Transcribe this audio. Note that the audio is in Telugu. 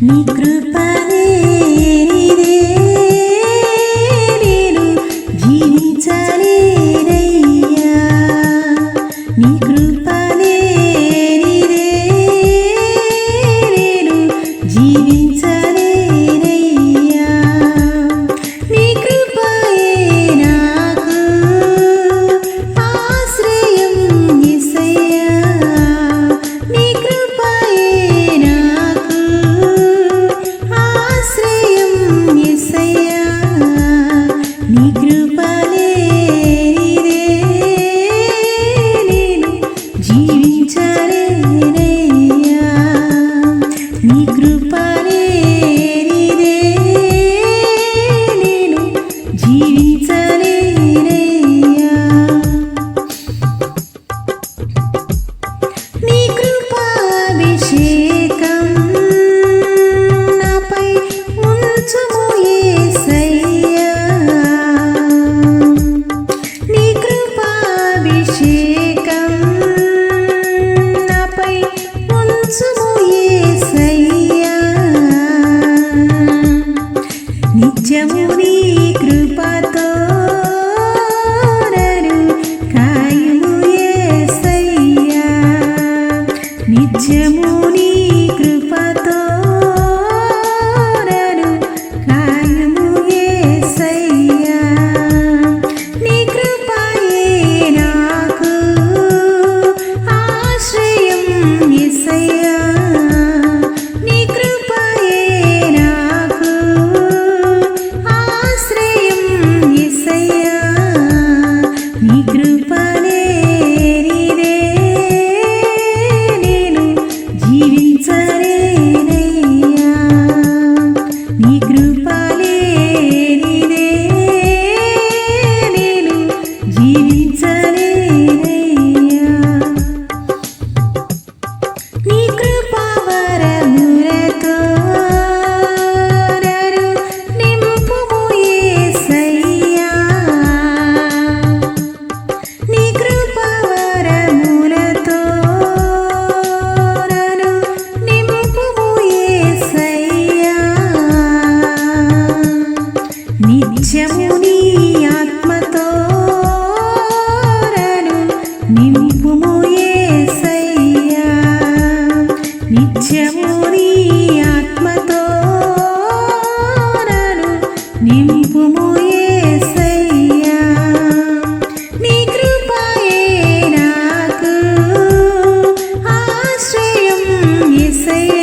कृपा నిత్యము నీ కృపతో కాయము ఏ నిత్యము 在 say